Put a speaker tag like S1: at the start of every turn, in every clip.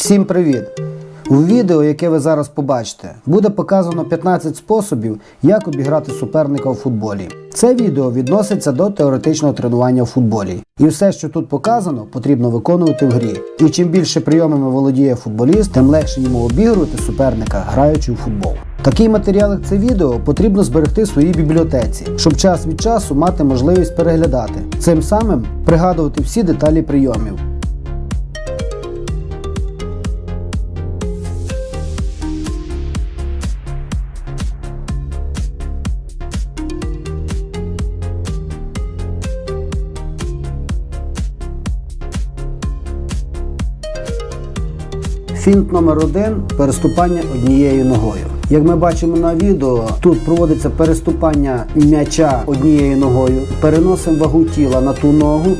S1: Всім привіт! У відео, яке ви зараз побачите, буде показано 15 способів, як обіграти суперника у футболі. Це відео відноситься до теоретичного тренування в футболі. І все, що тут показано, потрібно виконувати в грі. І чим більше прийомами володіє футболіст, тим легше йому обігрувати суперника, граючи у футбол. Такий матеріал, як це відео, потрібно зберегти в своїй бібліотеці, щоб час від часу мати можливість переглядати, цим самим пригадувати всі деталі прийомів. Фінт номер один переступання однією ногою. Як ми бачимо на відео, тут проводиться переступання м'яча однією ногою, переносимо вагу тіла на ту ногу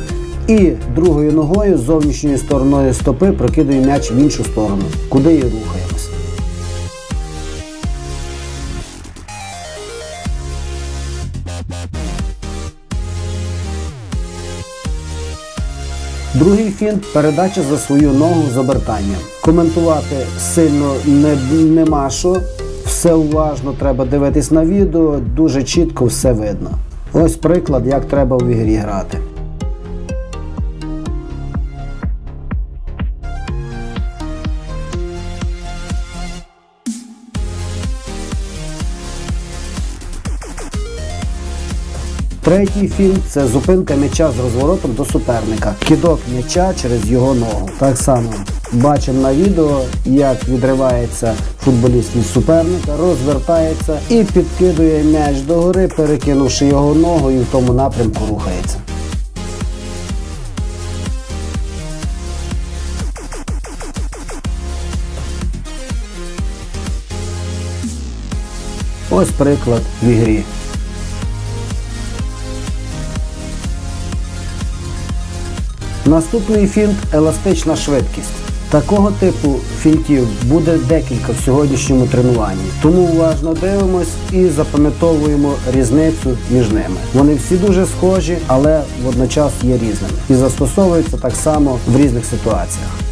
S1: і другою ногою зовнішньою стороною стопи прокидуємо м'яч в іншу сторону, куди і рухаємось. Другий фінт передача за свою ногу з обертанням. Коментувати сильно не, нема що. Все уважно треба дивитись на відео, дуже чітко все видно. Ось приклад, як треба в ігрі грати. Третій фінт це зупинка м'яча з розворотом до суперника. Кидок м'яча через його ногу. Так само бачимо на відео, як відривається футболіст від суперника, розвертається і підкидує м'яч догори, перекинувши його ногу і в тому напрямку рухається. Ось приклад в ігрі. Наступний фінт еластична швидкість. Такого типу фінтів буде декілька в сьогоднішньому тренуванні. Тому уважно дивимось і запам'ятовуємо різницю між ними. Вони всі дуже схожі, але водночас є різними і застосовуються так само в різних ситуаціях.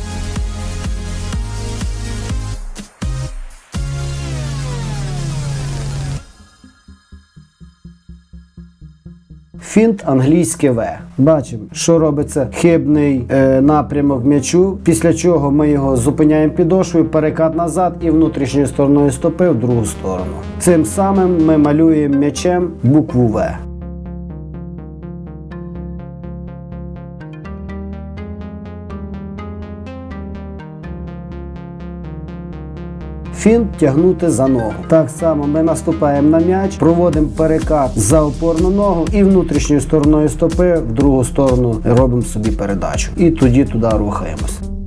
S1: Фінт англійське В. Бачимо, що робиться хибний е, напрямок м'ячу. Після чого ми його зупиняємо підошвою, перекат назад і внутрішньою стороною стопи в другу сторону. Цим самим ми малюємо м'ячем букву В. Фінт тягнути за ногу. Так само ми наступаємо на м'яч, проводимо перекат за опорну ногу і внутрішньою стороною стопи в другу сторону робимо собі передачу. І тоді туди рухаємось.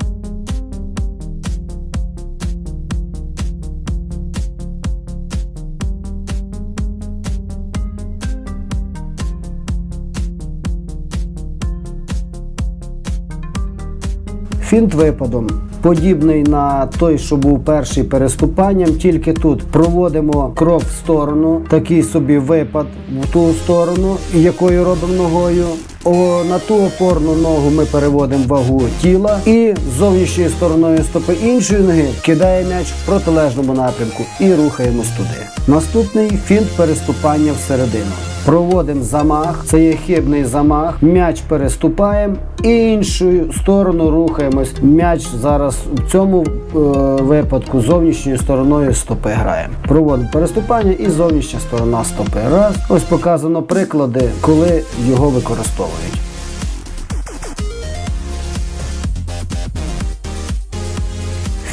S1: Фінт випадом. Подібний на той, що був перший переступанням, тільки тут проводимо крок в сторону, такий собі випад в ту сторону, якою робимо ногою. О, на ту опорну ногу ми переводимо вагу тіла і зовнішньою стороною стопи іншої ноги кидає м'яч в протилежному напрямку і рухаємось туди. Наступний фінт переступання всередину. Проводимо замах, це є хибний замах. М'яч переступаємо іншою сторону рухаємось. М'яч зараз в цьому е, випадку зовнішньою стороною стопи граємо. Проводимо переступання і зовнішня сторона стопи. Раз. Ось показано приклади, коли його використовують.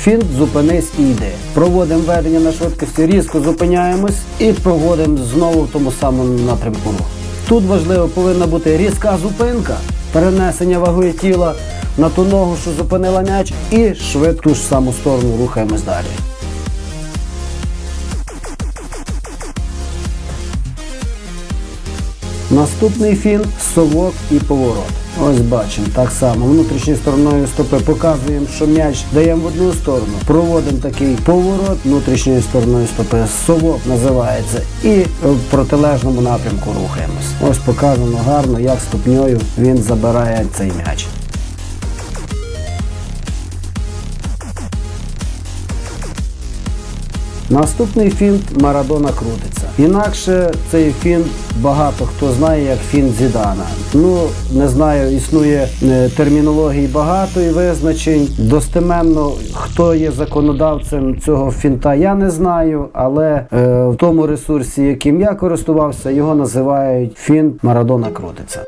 S1: Фінт зупинись і йди. Проводимо ведення на швидкості, різко зупиняємось і проводимо знову в тому самому напрямку. руху. Тут важливо повинна бути різка зупинка, перенесення ваги тіла на ту ногу, що зупинила м'яч, і швидко ту ж саму сторону рухаємось далі. Наступний фінт совок і поворот. Ось бачимо, так само внутрішньою стороною стопи показуємо, що м'яч даємо в одну сторону. Проводимо такий поворот внутрішньою стороною стопи. Совок називається. І в протилежному напрямку рухаємось. Ось показано гарно, як ступньою він забирає цей м'яч. Наступний фінт Марадона крутиться. Інакше цей фінт багато хто знає як фінт Зідана. Ну не знаю, існує е, термінології багато і визначень. Достеменно хто є законодавцем цього фінта, я не знаю, але е, в тому ресурсі, яким я користувався, його називають фінт Марадона крутиться.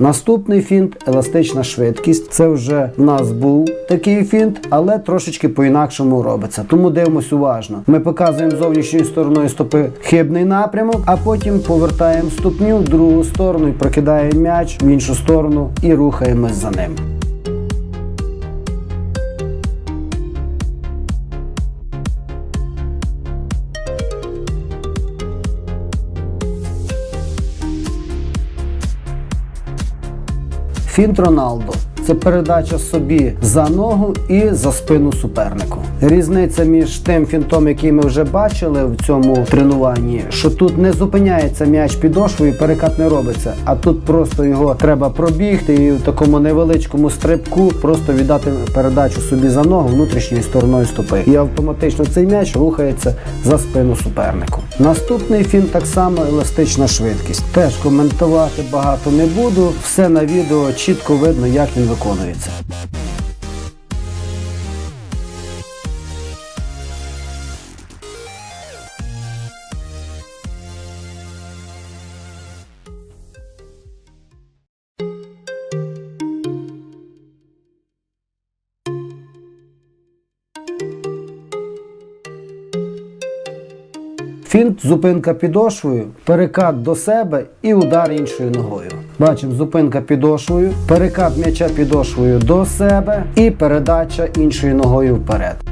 S1: Наступний фінт еластична швидкість. Це вже в нас був такий фінт, але трошечки по-інакшому робиться. Тому дивимось уважно. Ми показуємо зовнішньою стороною стопи хибний напрямок, а потім повертаємо ступню в другу сторону і прокидаємо м'яч в іншу сторону і рухаємось за ним. Фінт Роналдо це передача собі за ногу і за спину супернику. Різниця між тим фінтом, який ми вже бачили в цьому тренуванні, що тут не зупиняється м'яч підошвою, перекат не робиться, а тут просто його треба пробігти і в такому невеличкому стрибку просто віддати передачу собі за ногу внутрішньою стороною стопи. І автоматично цей м'яч рухається за спину супернику. Наступний фінт так само еластична швидкість. Теж коментувати багато не буду. Все на відео чітко видно, як він виконується. Фінт, зупинка підошвою, перекат до себе і удар іншою ногою. Бачимо, зупинка підошвою, перекат м'яча підошвою до себе і передача іншою ногою вперед.